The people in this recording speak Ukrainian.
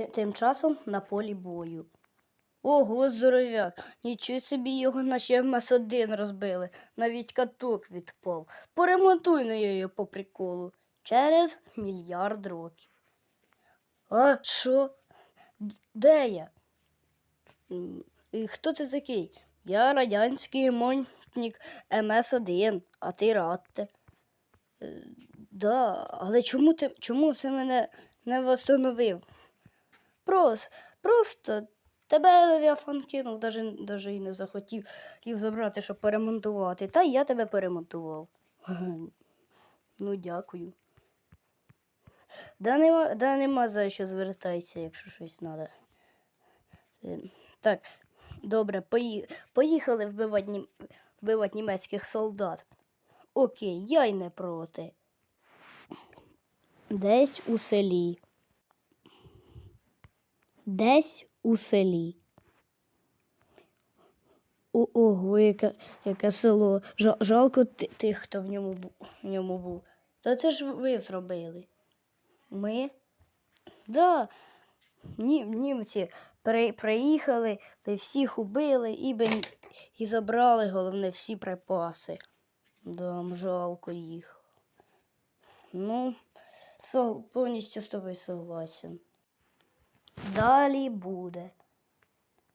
Ти- Тим часом на полі бою. Ого, здоровяк, нічого собі його наче МС-1 розбили, навіть каток відпав. Поремонтуй на його по приколу. Через мільярд років. А що? Де я? І хто ти такий? Я радянський монтник МС-1, а ти радте. Е, Да, але чому ти, чому ти мене не восстановив? Просто, просто тебе Левіафан кинув, даже, даже і не захотів їх забрати, щоб поремонтувати. Та я тебе поремонтував. Ну, дякую. Да нема, да нема за що звертайся, якщо щось треба. Так, добре, пої... поїхали вбивати, вбивати німецьких солдат. Окей, я й не проти. Десь у селі. Десь у селі. Ого, яке, яке село. Жа- Жалко тих, хто в ньому, в ньому був. Та це ж ви зробили. Ми? Да. Ні, німці при, приїхали, та всіх убили і, бен, і забрали, головне, всі припаси. Да, жалко їх. Ну, сог, повністю з тобою согласен. Далі буде.